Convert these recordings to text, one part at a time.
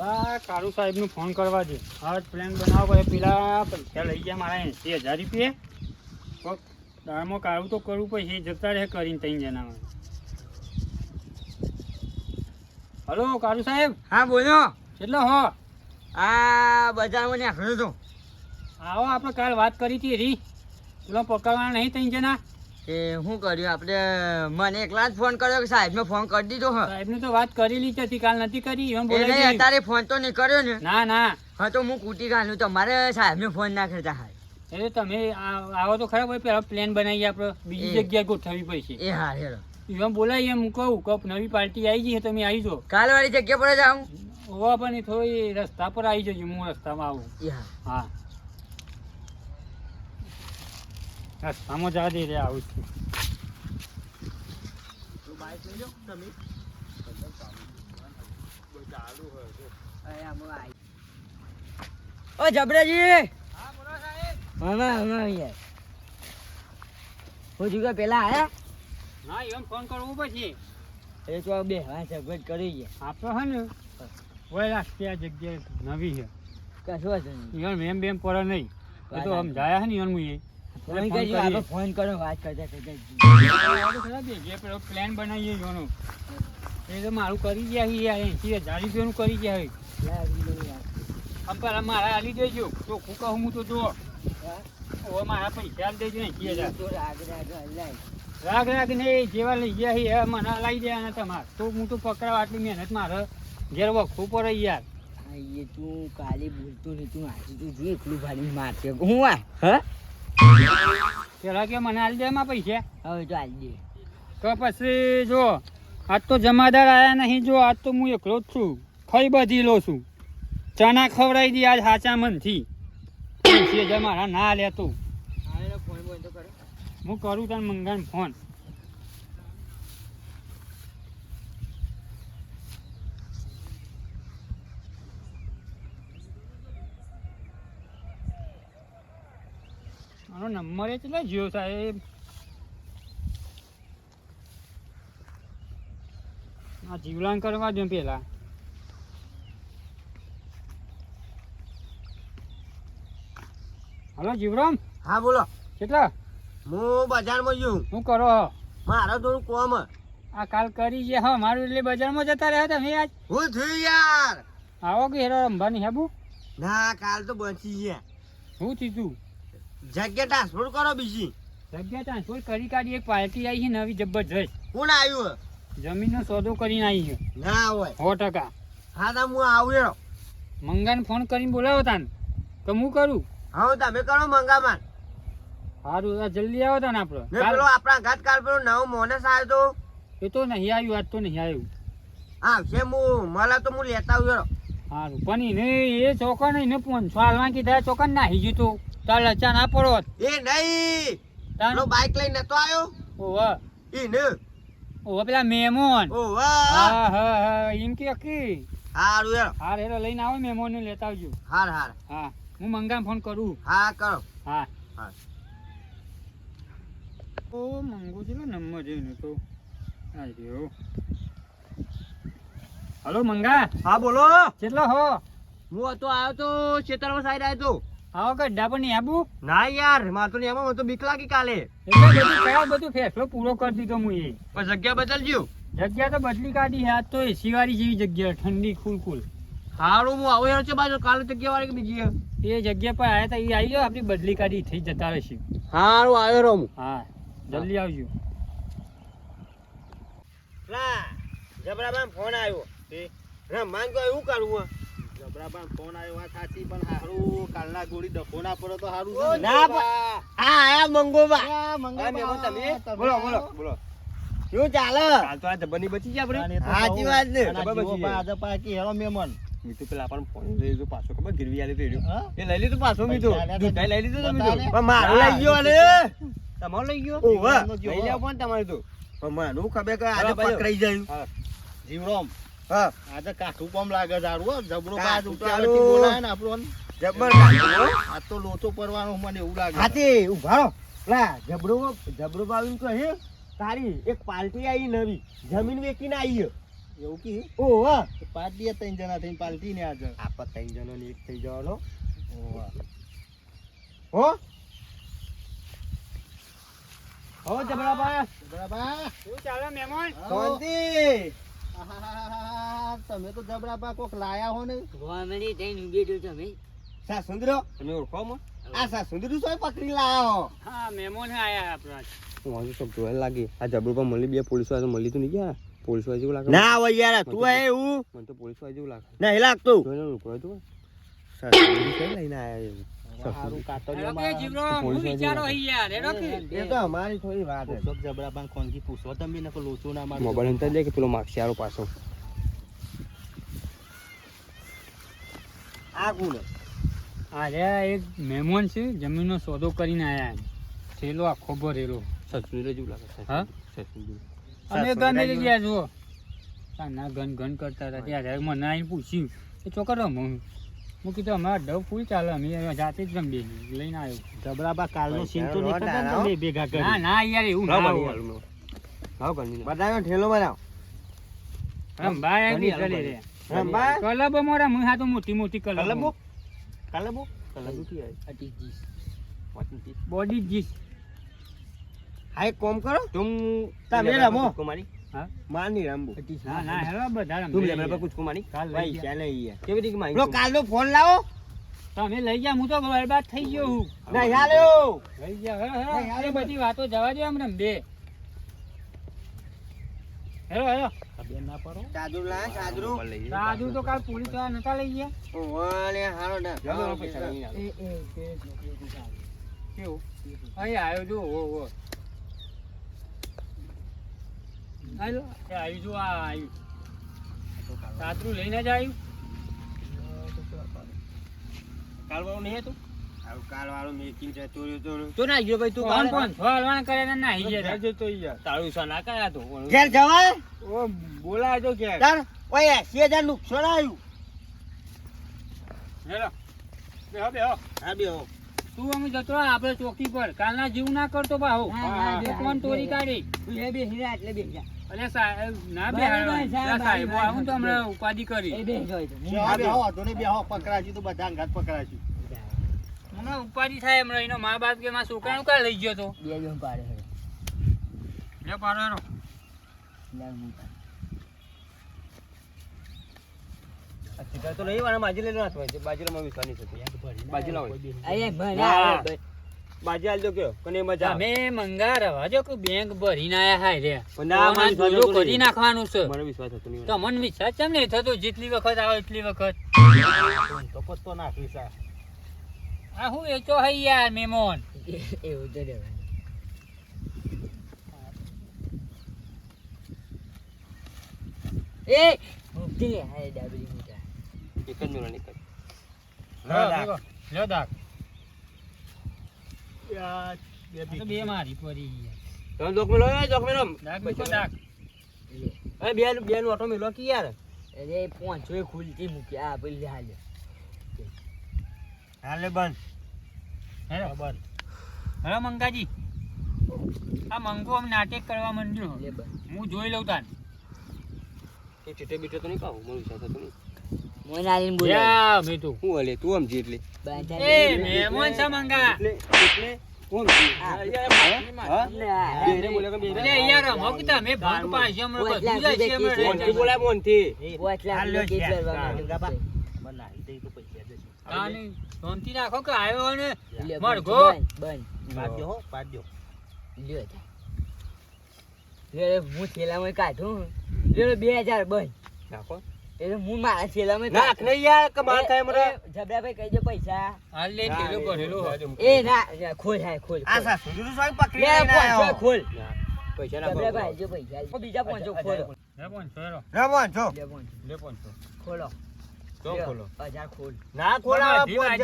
આ કાળુ સાહેબનું ફોન કરવા દે હવે પ્લાન બનાવો એ પેલા પૈસા લઈ ગયા મારા એસી હજાર રૂપિયા. દાળમાં કાળું તો કરવું પડશે એ જતા રહે કરીને ત્રણ જણા હલો કાળુ સાહેબ? હા બોલો. કેટલો હો? આ બજારમાં નીકળ્યો તો આવો આપણે કાલ વાત કરી હતી રી. પેલો પકડવાના નહીં ત્રણ જણા? કે શું કર્યું? આપણે મને એકલા જ ફોન કર્યો કે સાહેબને ફોન કરી દીધો હ. સાહેબને તો વાત કરેલી જ હતી કાલ નથી કરી એમ બોલાવી અત્યારે ફોન તો નહીં કર્યો ને. ના ના. હા તો હું કૂટી ગાલું તમારે સાહેબને ફોન ના કરતા હા એટલે તમે આવો તો ખરા ભાઈ પેલા પ્લાન બનાવીએ આપણે. બીજી. જગ્યાએ ગોઠવવી પડશે. એ હા હેરો એમ બોલાય એમ કહું કપ નવી પાર્ટી આવી ગઈ તમે આવી જાઓ. કાલવાળી જગ્યા પર જાઉં હોવા પણ થોડી રસ્તા પર આવી જજો હું રસ્તામાં આવું. હા હા રસ્તામાં જવા દે રે આવું છું. ઓ જબરાજી! હમણાં હમણાં યાર. હું જુગા પેલા આયા? ના એમ ફોન કરવો પછી. એ તો બે હા સગવડ કરી ગયા. આપો હે ને. વય રાખતી આ જગ્યાએ નવી છે. કશું છે યાર મેમ બેમ પર નહીં. એ તો આમ જાયા હે ને યાર મુએ ફોન ફોન કરજો કરીએ. આપણે ફોન કરો વાત કરતા કરતા પ્લાન બનાવીએ એનો એ તો મારું કરી ગયા છે એસી હજાર રૂપિયાનું કરી ગયા છે આમ પેલા મારા આલી દેજો. તો કહું હું તો જો. હવે મારા પૈસા દેજો એસી હજાર. રાગ રાગ ને જેવા લઈ ગયા છે મને લાવી દેવાના તમારે. તો હું તો પકડાવ આટલી મહેનત મારે. ઘેર વખવું પડે યાર. એ તું કાલે બોલતો નહીં તું આજે તું જો એકલું ભાડી મારશે હું આ? હા? પેલા કે મને આલી દે એમાં પૈસા? હવે તો આલી દે. તો પછી જો આજ તો જમાદાર આયા નહીં જો આજ તો હું એકલો જ છું. ખઈ બધી લો છું. ચણા ખવડાવી દી આજ સાચા મનથી. એંસી હજાર મારા ના તો કરો. હું કરું તને મંગાન ફોન આનો નંબર એ કેટલો જીઓ સાહેબ? આ જીવલાન કરવા દો પેલા. હલો જીવરામ હા બોલો. કેટલા? હું બજારમાં છું. શું કરો મારો થોડું કોમ હે. આ કાલ કરી છે હા મારું એટલે બજારમાં જતા રહ્યા તમે આજ. હું થયું યાર. આવો કે હેરો રમવાની હેબુ ના કાલ તો બચી ગયા શું થયું જગ્યા ટ્રાન્સફર કરો બીજી. જગ્યા ટ્રાન્સફર કરી કાઢી એક પાર્ટી આવી છે નવી જબરજસ્ત. કોણ આવ્યું હે? જમીનનો સોદો કરીને આવી છે ના હોય. સો ટકા. હા તો હું આવ્યો મંગાને ફોન કરીને બોલાવો તાન. તો હું કરું? હા તમે કરો મંગામાં સારું જલ્દી આવો તાન આપણો પેલો આપણા ઘાટ કાલ પેલો નવો મોનસ આવ્યો તો. એ તો નહીં આવ્યું આજ તો નહીં આવ્યું. આવશે હું મળે તો હું લેતા આવું સારું પણ એને એ ચોકન એને પાંચસો હાલવા કીધા ચોકન નાહી ગયું તું. તાર લચા ના પડો. એ નહીં. તારો બાઈક લઈને નતો આવ્યો? ઓવા એ ને. ઓવા પેલા મેમોન. ઓ હા. હા હા એમ કે કી. હારું હે હાર હેરો લઈને આવો ને લેતા આવજો. હાર હાર. હા હું મંગામ ફોન કરું. હા કરો. હા. હા. ઓ મંગુ છે નંબર એનો તો. આ રહ્યો. હલો મંગા. હા બોલો. કેટલો હો? હું હતો આવ્યો તો છેતરમાં સાઈડ આવ્યો તો. આવો ગઢા ડાબરની આબુ? ના યાર મારે તો નહીં આમાં તો બીક લાગી કાલે. એટલે બધું કયા બધું ફેસલો પૂરો કરી દીધો હું એ. પણ જગ્યા બદલજો. જગ્યા તો બદલી કાઢી હાથ તો એસી વાળી જેવી જગ્યા ઠંડી કુલ કુલ હારું હું આવું યાર છે બાજુ કાલે જગ્યા વાળી કે બીજી એ જગ્યા પર આવ્યા તા એ આવી ગયો આપણી બદલી કાઢી થઈ જતા રહેશે. હારું આવ્યો રહું હા. જલ્દી આવજો. ના જબરાબાન ફોન આવ્યો. રમવાન તો એવું કરવું ફોન આવ્યો વાત સાચી પણ હારું કાલના ગોળી ડખો ના પડે તો હારું ના. આ આયા મંગોબા. આ હા, મેમો તમે? તમે. બોલો, બોલો. બોલો. શું ચાલે? કાલ તો આ જબરની બચી ગયા આપણે? સાચી વાત ને. અને આ જબર જીવો બચી પા જાય. આજે પાકી હેરો મેમન. મીઠું પેલા આપણને ફોન લઈ લીધો પાછો ખબર ગીરવી આલી તો. એ લઈ લીધું પાછો મીઠું? લઈ લીધું તો મીઠું પણ મારું લઈ ગયો અને તમારો લઈ ગયો? ઓવે. લઈ જાવ પણ તમારે તો. પણ મને ખબર કે આજે. પકડાઈ જાય. જીવરોમ હા. આજે કાઠું કોમ લાગે તારું જબરો બાદ કાઠું બોલાય ને આપણું જબર આ તો લોચો પરવાનો મને એવું લાગે. હાથી ઊભા લા જબરો જબરો બાવીન તો તારી એક પાર્ટી આવી નવી. જમીન વેચીને આવી એવું કી? ઓહો પાર્ટી ત્રણ જણા થઈને પાલટી ને આજે આપણે ત્રણ જણો ને એક થઈ જવાનો. હો. હો. જબરાબા જબરાબા શું ચાલે મેમોન શાંતિ. તમે તો જબરાબા કોક લાયા હો ને ગોમડી થઈને ઊભી જો તમે સા સુંદરો તમે ઓળખો મો આ સા સુંદરો સોય પકડી હો. હા મેમોન આયા આપણા જોવા લાગી. આ જબડું પર મળી બે પોલીસવાળા મળી તો નહીં ગયા. પોલીસવાળા જેવું લાગે. ના હોય યાર તું હે હું મને તો પોલીસવાળા જેવું લાગે. નહીં લાગતું. જોઈને રૂપડો તો. સા સુંદરી લઈને આયા હવે હારું કાતરીઓ હેડો કે જીવરો હું પોલીસ વિચારો હી યાર હેડો કે? એ તો અમારી થોડી વાત છે. પૂછો જબરાબા ખોનગી પૂછો? તમે નકો લોચો ના મારો મોબાઈલ અંતર દે કે પેલો માર્ક્સિયારો પાછો? આજે અરે એક મહેમાન છે જમીનનો સોદો કરીને આયા થેલો આખો ભરેલો. સસુંદર જેવું લાગે હા? અમે ગમે ગયા જુઓ. ના ઘન ઘન કરતા હતા. ત્યારે મને આવીને પૂછ્યું. કે ચોકર રમો. હું કીધું અમારા ડબ ફૂલ ચાલે અમે જાતે જ રમીએ લઈને આવ્યો. જબરાબા કાલનો સીન તો નહીં પૈસા ને ભેગા કરી. ના ના યાર એવું ના હોય. ગણી કરી બતાવ્યો ઠેલો બનાવ. રમવા આવી ચલી રે રંબા કલબો મોરા મું હા તો મોટી મોટી કલબો કલબો? કલબો? કલર કી આવે અટી જીસ. બોડી જીસ. હા એક કોમ કરો. તું તમે રમો. કૂદકો મારી મારની ના ના હેલો બધા તુમ લઈ ભાઈ ગયા. ક્યાં નહીં કેવી રીતે મારી પેલો કાલનો ફોન લાવો તમે લઈ ગયા હું તો બરબાદ થઈ ગયો હું હાલ્યો લઈ ગયા બધી વાતો જવા દો અમને બે હેલો હેલો રાજુ તો કાલ પોલીસવાળા નતા લઈ ગયા. કેવું અહીં આવ્યો જો આવ્યું જો આ આવ્યું સાતરું લઈને જ આવ્યું કાલ નહીં હતું? હારું મેકિંગ છે ચોર્યો ચોર્યો. તો ના ગયો ભાઈ તું કોણ કોણ? હલવાના કરે ને ના આવી ગયા જતો યાર. તારું સા ના કયા તો ઘેર જવાય? ઓ બોલાય તો કે તાર ઓય એસી નુકસાન આવ્યું હેલો. બેહો બેહો. હા બે તું અમે જતો આપણે ચોકી પર. કાલના જીવ ના કરતો ભાઈ હા, હા, એ કોણ ચોરી કાઢી? તું એ બેસી રહ્યા એટલે બેસી જા. અને સાહેબ ના બે સાહેબ, હું તો હમણાં ઉપાધિ કરી. એ તો. નહીં, બેહો, પકડાશું તો બધા પકડાશું ઉપાધિ થાય હમણાં એનો મા બાપ કે છોકરાનું કાં લઈ ગયો તો. બે જણ પાડે લે પાડો. અચ્છા તો નહીં વાળા બાજી વિશ્વાસ નહીં થતો. બાજી લાવો બાજી આલ કયો કને મજા આવે? મંગા રવા જો કે બેંક ભરીને આયા હાય રે ના, મને તો વિશ્વાસ આ થતો કરી નાખવાનું છે. મને વિશ્વાસ થતો નહીં. તો મને વિશ્વાસ કેમ નહીં થતો? જેટલી વખત આવે એટલી વખત. તો પત્તો નાખી સા આ હું વેચો હઈ યાર મેમોન. એવું તો રહેવાનું. એ મુક્તિ હાય ડાબરી મોટા. એક જ મેળો નીકળ લો દાખ લો તો બી- બે મારી પડી તમે જોક મેલો એ જોક મેલો દાખ મૂકો દાખ લે એ બે બે નું ઓટો મેલો કે યાર. અરે પોંચો એ ખુલતી મૂકી. આ પેલી હાલે. હાલે બંધ. હેલો. ખબર. હેલો મંગાજી. આ મંગો આમ નાટક કરવા માંડ્યો. હું જોઈ લઉં તાન. એ ચીટે બીટે તો નહીં કહું મળ્યું નહીં. મોય બોલે. યા મે તો હું હલે તું આમ એટલે એ મે મોન સમંગા. એટલે એટલે કે આવ્યો ને મરઘો. લ્યો. હું થેલામાં કાઢું. બે હજાર બંધ. નાખો એટલે હું મારા થેલામાં નાખ કાઢું. યાર કમાલ થાય મને એ, કહી દો પૈસા. હાલ લે થેલો ભરેલો એ ના ના, ખોલ હાય ખોલ આ સા સુંદરી સોય પકડી લે, લઈને ખોલ. પૈસા નાખો. જબરાભાઈ જો પૈસા બીજા ખોલો. લે લે. લે. ખોલો. તો ખોલો. હજાર ખોલ. ના પાંચ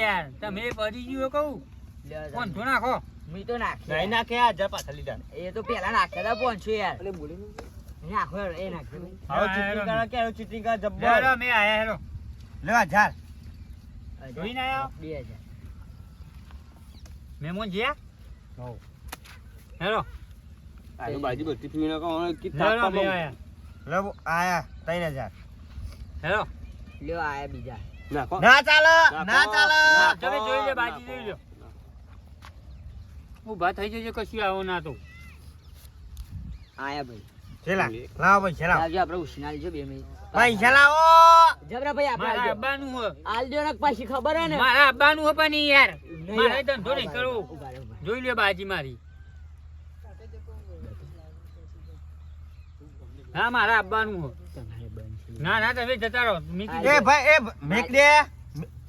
યાર. તમે પડી ગયો કહું? લ્યો, નાખો. મી તો નાખ્યા નહીં નાખે આ પાછા લીધા. એ તો પેલા નાખ્યા હતા પાંચસો યાર બોલે નહીં. નાખો યાર, એ નાખ્યો હવે ચીટિંગ કરો કે હવે ચીટિંગ કરો હેરો, જબ્બર મેં આયા હેરો. લેવા ઝાલ હજાર. જોઈને આયો? બે હજાર મેમોન જ્યાં? હેરો. આનું બાજી બધી પીવી નાખો હવે કીધું હેરો, થાપવા મેં બહુ. આયા. ત્રણ હજાર હેલો લ્યો આયા બીજા નાખો ના ચાલે ના નાખો. તમે જોઈ લે બાજી જોઈ લો ઊભા થઈ જજો કશું આવો ના તો આયા ભાઈ છેલા લાવો ભાઈ છેલા લાવજો આપણે ઉછીના લેજો બે મિનિટ. પૈસા લાવો જબરા ભાઈ આપણે મારા. હો. આલજો ને પાછી ખબર હે ને. મારા આબાનું હો પણ યાર. મારે ધંધો નહીં કરવો. ઊભા રહો, ઊભા રહો. જોઈ લે બાજી મારી. હા મારા આબાનું હો. તમારે બંધ છે. ના ના તમે જતા રહો. એ ભાઈ એ મેક દે.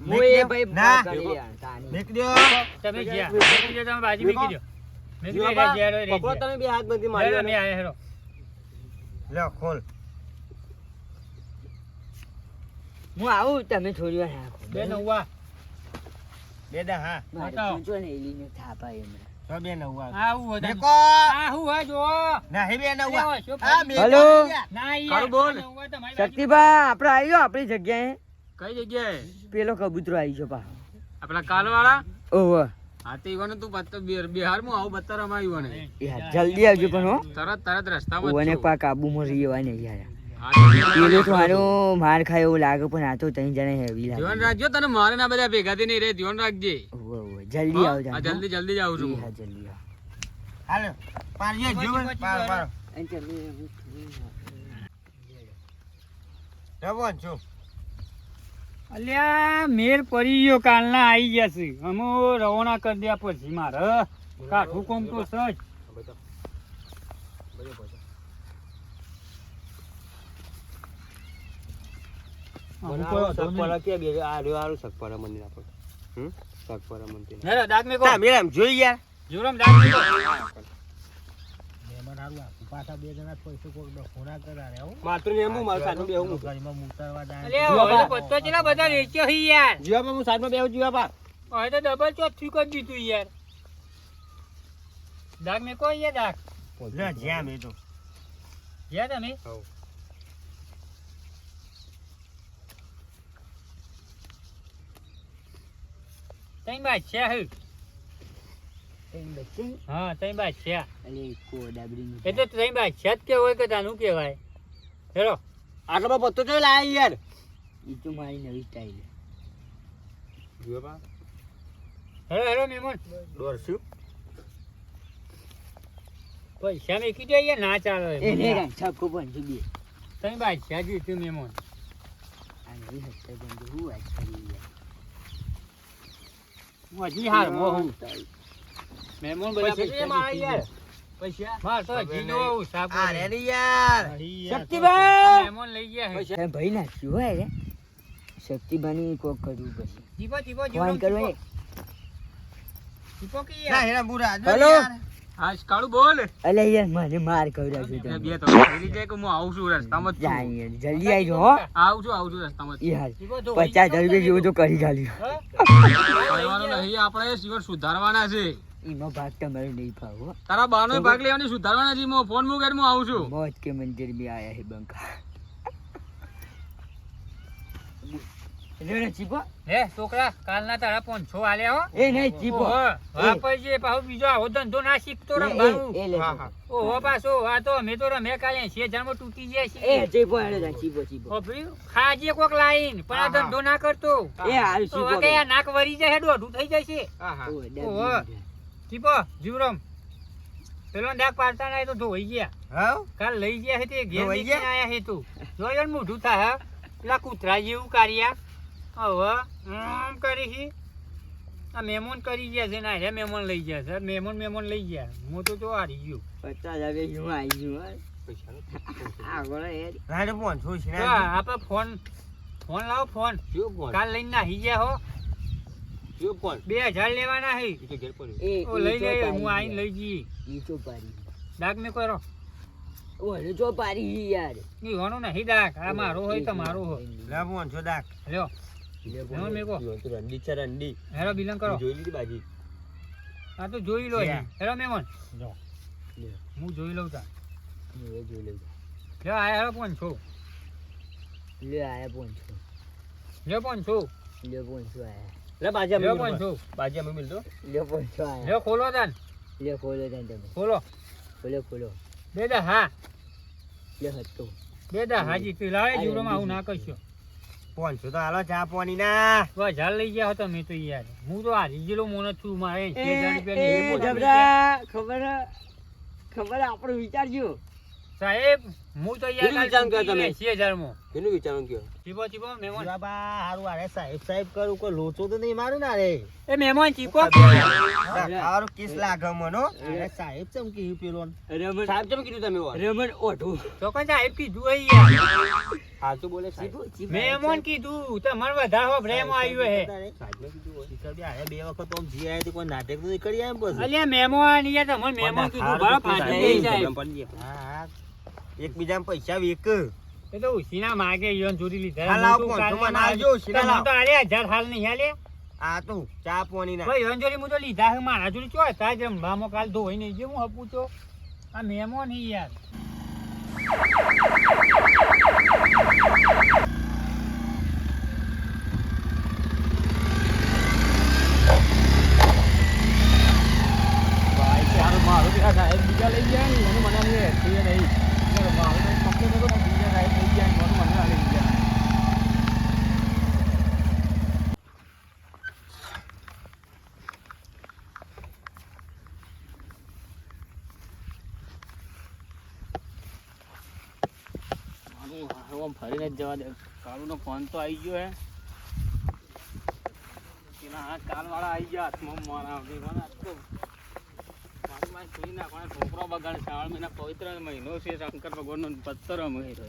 હું ભાઈ ના. ભાવ કરી લેવાનું, તાની. મેક દે. તમે બાજી મીકી દો. મીકી પકડો તમે બે હાથ બધી મારી મેં આયા, હેરો. લે ખોલ. હું આવું તમે થોડી વાર રાખો બે નવા બે દા હા. જો ને એલીને થાપા એમને તો બે નવા આવું હોય તમે. મેકો આ હું હોય જો ના હે બે નવા આ ફરી? મેકો ના બોલ. શક્તિભા આપણે આવી ગયો આપણી જગ્યાએ. કઈ જગ્યાએ? પેલો કબૂતરો આવી ગયો પા આપડા કાલવાળા? ઓહો. હા તો ઈવોને તું બિહાર બિહારમાં આવું બત્તરમાં આવ્યું ને યાર જલ્દી આવજો પણ હો. તરત તરત રસ્તામાં જ ઓને છું. કાબુ કાબુમાં રહેવા ને યાર. પેલો તો હારો માર ખાય એવું લાગે પણ આ તો ત્રણ જણા હેવી ધ્યાન લાગે રાખજો તને મારે ના બધા ભેગા થી નહીં રે ધ્યાન રાખજે. જલ્દી આવજો. જલ્દી જલ્દી જ આવું છું. હા જલ્દી હાલ પાર પાર અને છું. અલ્યા મેર પડી ગયો કાલના આવી ગયા છે. અમો રવાના કરી દ્યા પછી મારે. કાઠું કોમ તો સજ જોઈ કોઈ જોરમ નહીં. હેલો, દાંત મેકો. તા મેરામ જોઈ યાર જોરમ દાંત મેકો. માત્ર ને હું મારું સાધન બેહું હું. અલ્યા, હવે તો પત્તો ચેલા બધા વેચ્યો છે યાર જીવાબા હું સાધનમાં બેહું જીવાબા હવે તો ડબલ ચોથું કરી દીધું યાર દાગ મેકો યાર દાગ લે જ્યાં મે તો તમે. તઈ બાદશાહ હે. ને? હા તઈ બાદશાહ અલે કો એ તો તઈ બાદશાહ જ કહેવાય કે તાનું કહેવાય. હેલો. આટલો બધો પત્તો તો લાય યાર? ઈ તો મારી નવી સ્ટાઈલ જીવાબા હેલો હેલો મેમોન. દોરશું. પૈસા મેકી દો યાર ના ચાલે એને કાંઈ છક્કો પણ છે બે. તઈ બાદશાહ જીતું મેમોન? આ નવી હસ્તા ગંધી હું વાત કરી યાર. હું હજી હાર હું. મેમોન બધા પૈસા પૈસા મારા યાર. ગયા. પૈસા? માર તો હજી નો અરે રે યાર. શક્તિભાઈ! મહેમાન લઈ ગયા હે. ભાઈ ના શું હોય રે. શક્તિભાની કોક કર્યું પછી ચીપો જીવો ફોન કરો. ચીપો કે ના હેરા બુરા. જો હલો. યાર. હા બોલ. અલે યાર મને માર ખવડાવજો બે તો પેલી જાય કે હું આવું છું રસ્તામાં જ જા યાર જલ્દી આવી હો. આવું છું આવું છું રસ્તામાં જ. યાર ચીપો તો પચાસ હજાર રૂપિયા જેવું તો કરી ગાલ્યું એ આપણે જીવન સુધારવાના છે. એમાં ભાગ તમારો નહીં ફાવો. તારા બાનો ભાગ લેવાની સુધારવાના છે. મો ફોન મુકેટ હું આવું છું. મોજ કે મંદિર બી આયા હે બંકા. લે ચીપો હે છોકરા કાલના તારા પાંચસો આલ્યા હો. એ નહીં ચીપો વાપરજે પાછો બીજો આવો ધંધો ના શીખતો એ, રમવાનું એ, એ લે હા, હા. ઓહો પાછો આ તો અમે તો રમે કાલે એસી હજારમાં તૂટી જાય એ ચીપો હેડો જા ચીપો ચીપો ખોભર્યું? ખાજે કોક લાઈન પણ આ હા, હા. ધંધો ના કરતો. એ હારું ચીપો કે આ નાક વરી જાય દોઢું થઈ જાય છે. હા હા. ઓહો. ચીપો જીવરમ પેલો ડાક પાડતા ના તો ધોઈ ગયા. કાલ લઈ ગયા છે તે ઘેર ગયા? આયા છે તું. જોયો ને મોઢું થાય પેલા કૂતરા જેવું કાર્યા. હવે આમ કરી છે આ મહેમાન કરી ગયા છે ના રે મહેમાન લઈ ગયા છે. મહેમાન મહેમાન લઈ ગયા. હું તો જો હારી ગયો. પચાસ હજાર રૂપિયા હું આવી ગયું હો. આ બોલો યાર. રાડે ફોન છું છે તો આપણે ફોન ફોન લાવો ફોન. કાલ લઈને નાહી ગયા હો. બે હજાર લેવાના તો લઈ લે હું આઈને લઈ જઈએ ઈ ડાક મેં કરો. ઓય, ચો પાડી યાર. નહીં ડાક. આ મારો હોય તો મારો હોય. લે ફોન છો દાક લ્યો. તો રંડી છે રંડી. હેરો બિલન કરો. જોઈ લીધી બાજી? આ તો જોઈ લો. હેરો મહેમાન લ્યો. હું જોઈ લઉં તા જોઈ લઉં. લ્યો આ હેરો છો. લે આયા પોંચો લ્યો પાંચસો લે પોંચો આયા. લે બાજી અમે પાંચસો બાજી અમે મિલતો લે પોંચો આયા. લ્યો ખોલો તાન લે ખોલો ત્યાં તમે. ખોલો. ખોલો ખોલો. દે દે હા. લે હતો બે દા હાજી તું લાવે જીવડોમાં આવું ના કરશો. પાંચસો તો હાલો ચા પાણી ના. હજાર લઈ ગયા હતો મેં તો યાર. હું તો હારી ગયેલો મોનો છું મારે એ, 80,000 રૂપિયાની એ, એ પોતા જબરા, ખબર ખબર આપણો આપણે વિચારજો. સાહેબ હું તો યાર વિચાર કર્યો તમે? એસી હજારમાં એનું વિચારવાનું કયો ચીપો ચીપો મહેમાન. બાબા હારું અરે સાહેબ સાહેબ કરું કોઈ લોચો તો નહીં મારું ના રે. એ મહેમાન ચીપો હારું કિસ લાગે મનો અરે. સાહેબ ચમ કીધું પેલો રમણ સાહેબ કેમ કીધું તમે રમણ ઓઢું. તો કોઈ સાહેબ કીધું હોય યાર. હાલ તો બોલે સાહેબ. મહેમાન કીધું તમારે વધારે પ્રેમ આવ્યો હે. સાહેબને કીધું બી આયા બે વખત આમ જી આયા તો કોઈ નાટક તો કરી આયા એમ પછી? અલ્યા મહેમાન યાર તમારે મહેમાન કીધું બરાબર સાહેબ, પડી જાય. હા. હા એકબીજાને પૈસા વેક. એ તો ઉસીના માગે યોન ચોરી લીધા. હાલ આવો, પાંચસો માં ના આવજો, ઉસીના મને તો આલે હજાર હાલ નહીં હાલે. આ તો ચા પાણી ના. ભાઈ યોન ચોરી તો લીધા હે મારા ચોરી ચો તા જ મામો કાલ ધોઈ નહીં જે હું હપું તો આ મેમો નહીં યાર. ફરીને જ જવા દે કાળુનો ફોન તો આવી ગયો હે. પેલા હા કાલવાળા આવી ગયા હાથમાં મારા હવે મને આજ મારી માં છોકરો બગાડ શ્રાવણ મહિના પવિત્ર મહિનો છે. શંકર ભગવાનનો પત્તર મહિનો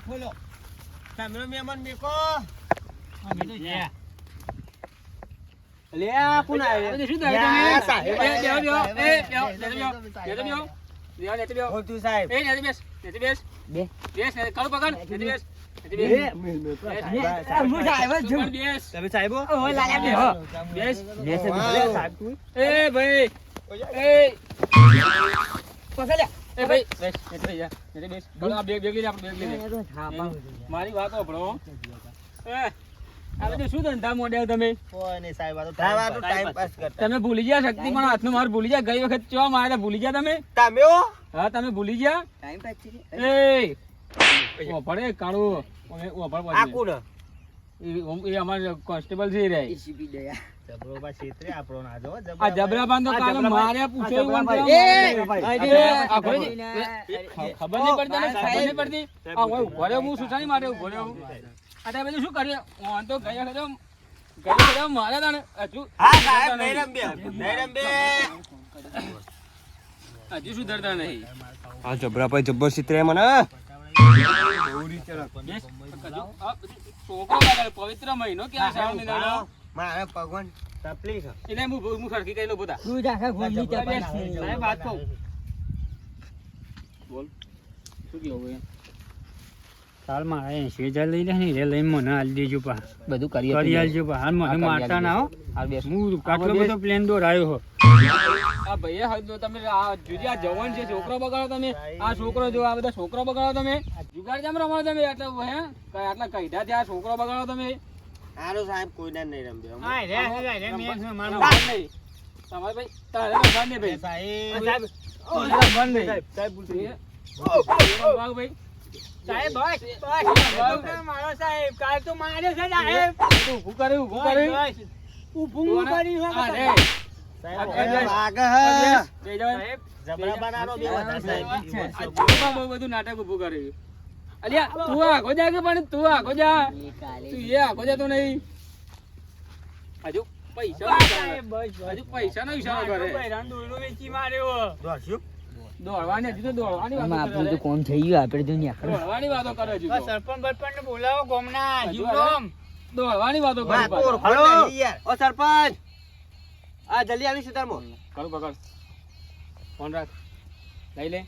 ખોલો. તમે મહેમાન મેકો. અમે તો લે કોણ આવ્યું? શું યા, સાહેબ. એ બેહો, બેહો. એ બેહો, બેહો. બેહો. બેહો, લેતો બેહો. તું સાહેબ એ લેતો બેસ, લેતો બેસ. બે. બેસ, લેતો- કાળું પકડ, લેતો બેસ. લેતો બેસ. બે. બેસ, સાહેબ. હું સાહેબ જ છું. બેસ. તમે સાહેબો બેહો. લે. મારી વાત સાંભળો આ બધું શું ધંધા મોડ્યા તમે? સાહેબ આ તો ટાઈમ આ તો ટાઈમ પાસ કરતા. તમે ભૂલી ગયા શક્તિ પણ હાથનો માર ભૂલી ગયા. ગઈ વખત ચો માર્યા ભૂલી ગયા તમે? તમે હા? તમે ભૂલી ગયા? ટાઈમ પાસ એ! કાળું. એ અમાર કોન્સ્ટેબલ છે રે આપણો ના જો આ કાલે માર્યા એવું ખબર નહીં પડતી ખબર નહીં પડતી? આ ઓય ઊભો હું સુસાની માટે ઊભો રહ્યો? હું. તે બધું શું કર્યું? ઓન તો ગયા ખરો ગયા મારે તને હજુ હા સાહેબ નૈરમ બે નૈરમ બે. હજુ સુધરતા નહીં. હા જબરા ભાઈ જબ્બર ચિત્ર મને પવિત્ર મહિનો મહિનાનો? મારા ભગવાન તકલીફ એટલે હું હું સરખી કઈ લો બધા તું આખા વાત કહું. બોલ. શું કેવું મારા એસી હજાર લઈ લે ને એ મને આલી દેજો પા. બધું કરી આલજો પા. હાલ મને મારતા ના હો. હું આટલો. બધો પ્લેન દોરાયો હો. આ ભૈયા હવે જો તમે આ જુજી આ જવાન છે છોકરો બગાડો તમે. આ છોકરો જો આ બધા છોકરો બગાડો તમે. જુગાડ કેમ રમો તમે? આટલા હે? કઈ આટલા કઈડા આ છોકરો બગાડો તમે? આરો સાહેબ કોઈના નૈરમ બે હા રે રે રે મેં મારો નહીં. તમારે ભાઈ તારે નહીં ભાઈ. સાહેબ સાહેબ સાહેબ ભાગ ભાઈ. સાહેબ બસ બસ મારો સાહેબ કાલ તો માર્યો છે સાહેબ. ઊભું કરે ઊભું કરે ઊભું કર્યું આ છે રે. સાહેબ આ બેસ. વાગ બે જણ. સાહેબ જબરા બનારો બે બધા સાહેબ. આ જોરમાં બહુ બધું નાટક ઉભું કર્યું અલ્યા તું આખો જા કે પણ તું આખો જા. તું એ આખો જાતો નહીં. હજુ પૈસા હજુ પૈસા નો ઈશારો કરે વેચી માર્યો. દોડવાની હજુ તો દોડવાની વાતો આપણું તો કોમ થઈ ગયું આપણે તો ન્યા દોડવાની વાતો કરે હજુ સરપંચ બરપંચ ને બોલાવો ગોમના હજુ દોડવાની વાતો કરે વાહ, પાછા. તોર ફળ નહીં યાર. ઓ સરપંચ. આ જલ્દી આવી સુતારમાં. કરું પકડ ફોન રાખ. લઈ લે.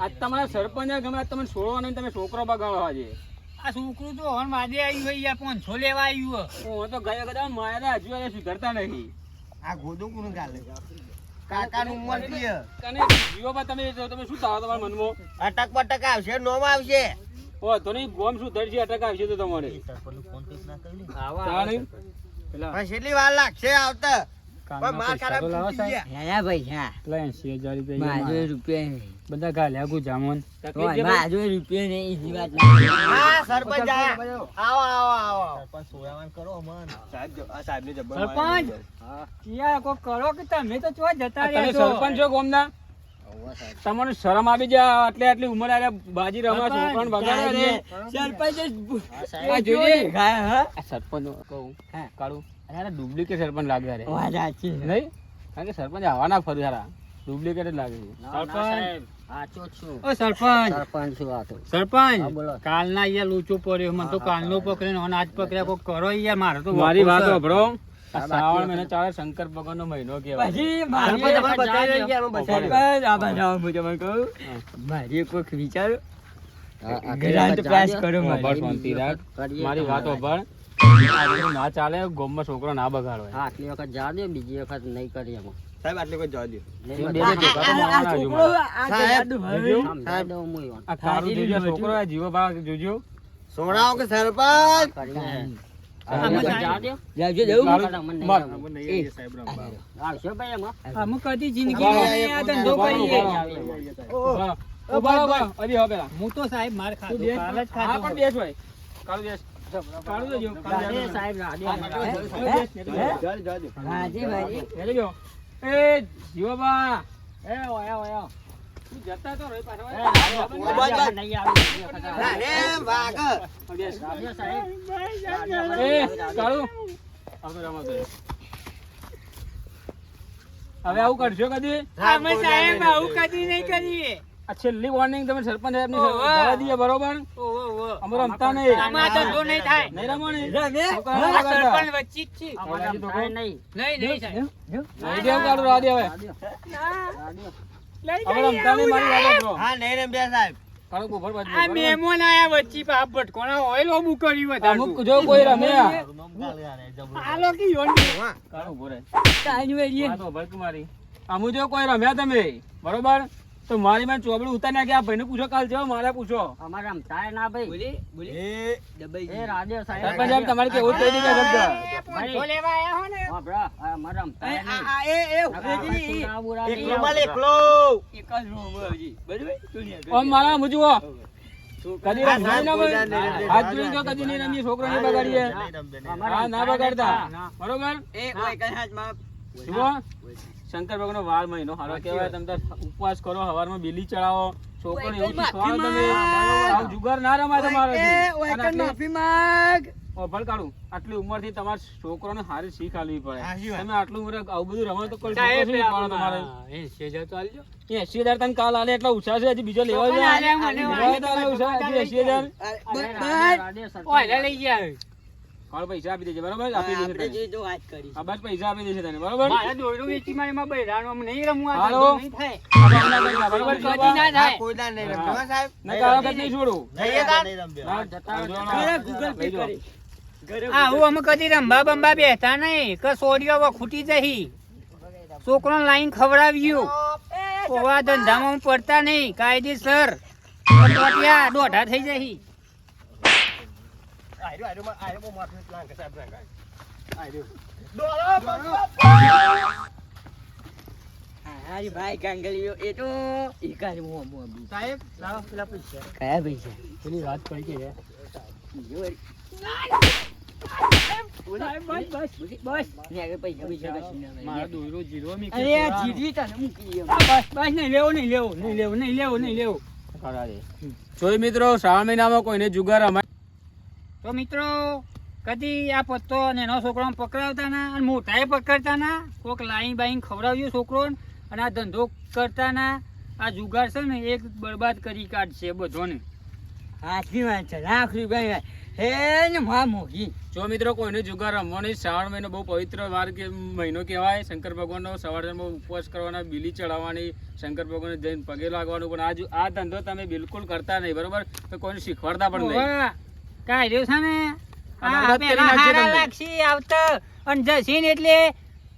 આજ તમારા સરપંચ ગમે તમે છોડવા નહીં તમે છોકરો બગાડો આજે. આ છોકરું તો હણ વાદે આવ્યું હોય યાર પાંચસો લેવા આવ્યું હું તો ગયા કદાચ મારે હજુ સુધરતા નહીં. આ ગોદું કોણ ગાલે? કાકાનું ઉંમર છે કને જીવો તમે જો તમે શું થાવ તમારા મનમાં? અટક બટક આવશે નોમ આવશે. ઓ તો નહીં ગોમ શું ધરશે અટક આવશે તો તમારે. આવા પેલા. પણ કેટલી વાર લાગશે આવતા. પણ માર પૈસા ખરાબ સાહેબ. ગયા. ભાઈ હા. રૂપિયા બધા ગાલ્યા ભાઈ? માજો રૂપિયા નહીં એની વાત ના હા સરપંચ આવો આવો આવો. આવો સાહેબ જો- આ સાહેબને જબ્બર સરપંચ? હા. કિયા કો કરો કે તમે તો ચો જતા રહ્યા છો. સરપંચ છો ગોમના? તમને શરમ આવી જાય આટલી આટલી ઉંમર આલે બાજી રમવા છું પણ બગાડે રે સરપંચ આ જોજે હા. હા સરપંચ કહું હા. કાળું અરે ડુપ્લિકેટ સરપંચ લાગે રે વાત સાચી છે. નહીં? કારણ કે સરપંચ આવાના ફરી સારા ડુપ્લિકેટ જ લાગે છે. સરપંચ સાચો છું. ઓ સરપંચ. સરપંચ છું આ તો. સરપંચ બોલો. કાલના યાર લૂચો પડ્યો. મને તો કાલનો પકડે ને આજ પકડ્યા કોક કરો યાર મારે તો મારી વાત. સાંભળો. શ્રાવણ મહિનો ચાલે શંકર ભગવાન નો મહિનો કહેવાય. મારી તમને એક બતાવી વાત ગયા, અમે બતાવી સરપંચ આ બતાવો હું તમને કહું. હા. મારી કોઈક વિચાર ગ્રાન્ટ પાસ કરો શાંતિ રાખ. મારી વાત તમારે. ઓભળ આ બધું ના ચાલે ગોમમાં છોકરો ના બગાડો. આટલી વખત જા દે બીજી વખત નહીં કરીએ સાહેબ આટલે કોઈ જવા દો છોકરો આ જીવો ભાવ જોજો. સોડાઓ કે સરપંચ. હું. તો સાહેબ માર ખાધો કાળું બેસ. સાહેબ એ જીવાબા એ ઓયા ઓયા જતા તો રહી પાછા હવે હવે આવું કરશો કદી અમે સાહેબ આવું કદી નહીં કરીએ આ છેલ્લી વોર્નિંગ તમે સરપંચ સાહેબની જવા દઈએ બરોબર? અમારો રમતા નહીં. આમાં ધંધો નહીં થાય. નહીં રમો રમે? બગાડતા. સરપંચ વચ્ચે જ છે. અમારે નહીં. નહીં નહીં સાહેબ નહીં દેવ કાળું રાહ દે હવે. રાધે. રાધે. હવે નહીં મારી વાત સાંભળો. હા નહીં સાહેબ. આ મહેમાન આયા વચ્ચે પાપ ભટકોણા હોય વધારે. જો કોઈ રમે આ. આ લોકો યોન કાળું તું જો કોઈ રમ્યા તમે બરોબર? તો મારી માં ચોબડું ઉતાર નાખી. આ ભાઈને પૂછો કાલ જાઓ મારે પૂછો. અમારે રમતા ના ભાઈ. એ. રાધે સાહેબ. સરપંચ સાહેબ તમારે કેવું જ કહી દીધા શબ્દ? પંખો લેવા આયા હો ને. હા, બ્રા આ અમારે આમ થાય આ, આ, એ, એ, ઉભેજી. એકલો માં આવતા. એકલો. ઓમ મારા આમ જુઓ કદી આ ના હોય? હાથ જોઈને જો કદી નહીં રમીએ છોકરો નહીં બગાડીએ હા ના બગાડતા. બરોબર? એ, કઈ હાથમાં. જુઓ શંકર ભગવાન નો વાર મહિનો હારો કહેવાય તમે ઉપવાસ કરો હવારમાં બેલી ચડાવો છોકરો એવું શીખવાડો તમે આવું જુગાર ના રમાય તમારાથી. અને આટલી- ઓ, કાઢું. આટલી ઉંમર તમારા છોકરોને સારી શીખ આલવી પડે. તમે આટલું ઉંમરે આવું બધું રમો તો કોઈ છોકરો શું શીખવાડો તમારે? એ શેજા તો આલજો. એસી હજાર તને કાલ આલે એટલા ઉછા છે હજી બીજો લેવા જાય એસી હજાર લઈ ગયા. કાલ પૈસા આપી દેજે બરાબર આપી દેજે આપણે જે જો વાત કરી. આ બસ પૈસા આપી દેજે તને બરાબર મારા દોયડું વેચી મારે એમાં બૈરાનું આમ નહીં રમવા આ હાલો. નહીં થાય. બરાબર કદી ના થાય. કોઈ દાડ નહીં રમ્યો, સાહેબ. ના તારા વખત નહીં છોડું જઈએ તાર. ના, જતા ગૂગલ Pay કરી. આ હું અમે કદી રંભા બંબા બેઠા નહીં કે સોડિયો ખૂટી જહી છોકરો લાઈન ખવડાવ્યું કોવા ધંધામાં હું પડતા નહીં કાયદેસર દોઢા થઈ જહી આયરો, આયરો, માં- આયરો બહુ માથું લાગે, સાહેબ, લાગે. આયરો. હારી ભાઈ કાંગલીઓ એ તો એકાદ મોં મોં સાહેબ લાવો પેલા પૈસા કયા પૈસા પેલી વાત પડી કે. સાહેબ લેવો જોઈ મિત્રો શ્રાવણ મહિનામાં કોઈને જુગાર અમારે તો મિત્રો કદી આ પત્તો નાનો છોકરો પકડાવતા ના અને મોટાએ પકડતા ના? કોઈક લાઈન બાઈન ખવડાવ્યું છોકરો અને આ ધંધો કરતા ના. આ જુગાર છે ને એક બરબાદ કરી કાઢશે બધોને. હાથની વાત છે લાખ ભાઈ. હે ને માં મોઘી જો મિત્રો કોઈને જુગાર રમવાની શ્રાવણ મહિનો બહુ પવિત્ર વાર કે મહિનો કહેવાય. શંકર ભગવાનનો સવારમાં ઉપવાસ કરવાના બીલી ચડાવવાની શંકર ભગવાનને જઈને પગે લાગવાનું. પણ આ આ ધંધો તમે બિલકુલ કરતા નહીં બરોબર? તો કોઈને શીખવાડતા પણ નહીં. કાઢ્યો છે ને? આ આ બરબાદ કરી પેલા હારા લાગશે આવતા. અને જશે ને એટલે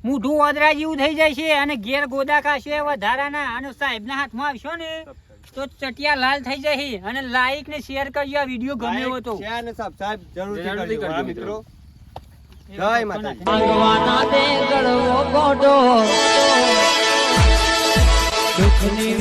મૂઢું ઓદરા જેવું થઈ જાય છે અને ઘેર ગોદા ખાશે વધારાના અને સાહેબના હાથમાં આવશો ને તો ચટિયા લાલ થઈ જશે. અને લાઈક ને શેર કરજો આ વીડિયો ગમ્યો હતો તો. શેર અને સબસ્ક્રાઇબ જરૂરથી જરૂરથી કરજો. કરજો, મિત્રો. મિત્રો. જય માતાજી. ભગવાના ગળવો ગોડો દુઃખની